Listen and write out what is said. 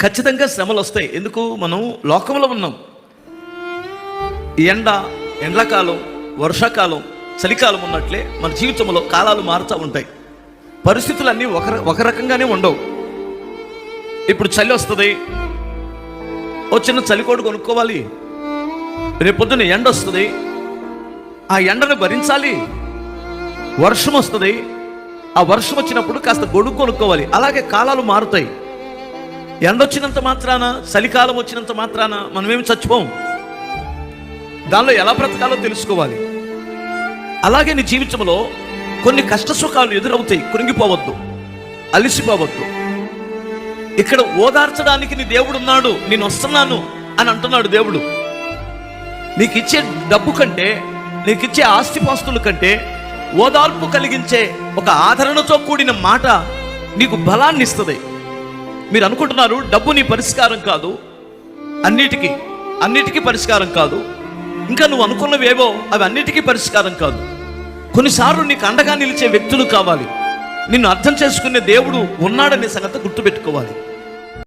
ఖచ్చితంగా శ్రమలు వస్తాయి. ఎందుకు? మనం లోకంలో ఉన్నాం. ఎండ ఎండాకాలం వర్షాకాలం చలికాలం ఉన్నట్లే మన జీవితంలో కాలాలు మారుతూ ఉంటాయి. పరిస్థితులన్నీ ఒక ఒక రకంగానే ఉండవు. ఇప్పుడు చలి వస్తుంది. ఓ చిన్న చలికోడు కొనుక్కోవాలి. రేపొద్దున ఎండ వస్తుంది. ఆ ఎండను భరించాలి. వర్షం వస్తుంది. ఆ వర్షం వచ్చినప్పుడు కాస్త గొడుగు కొనుక్కోవాలి. అలాగే కాలాలు మారుతాయి. ఎండ వచ్చినంత మాత్రాన చలికాలం వచ్చినంత మాత్రాన మనమేమి చచ్చిపోం? దానిలో ఎలా బ్రతకాలో తెలుసుకోవాలి. అలాగే నీ జీవితంలో కొన్ని కష్ట సుఖాలు ఎదురవుతాయి కృంగిపోవద్దు అలిసిపోవద్దు. ఇక్కడ ఓదార్చడానికి నీ దేవుడు ఉన్నాడు నేను వస్తున్నాను అని అంటున్నాడు దేవుడు. నీకు ఇచ్చే డబ్బు కంటే నీకు ఇచ్చే ఆస్తిపాస్తుల కంటే ఓదార్పు కలిగించే ఒక ఆదరణతో కూడిన మాట నీకు బలాన్ని ఇస్తుంది మీరు అనుకుంటున్నారు డబ్బు నీ పరిష్కారం కాదు అన్నిటికీ అన్నిటికీ పరిష్కారం కాదు. ఇంకా నువ్వు అనుకున్నవేవో అవి అన్నిటికీ పరిష్కారం కాదు. కొన్నిసార్లు నీకు అండగా నిలిచే వ్యక్తులు కావాలి. నిన్ను అర్థం చేసుకునే దేవుడు ఉన్నాడనే సంగతి గుర్తుపెట్టుకోవాలి.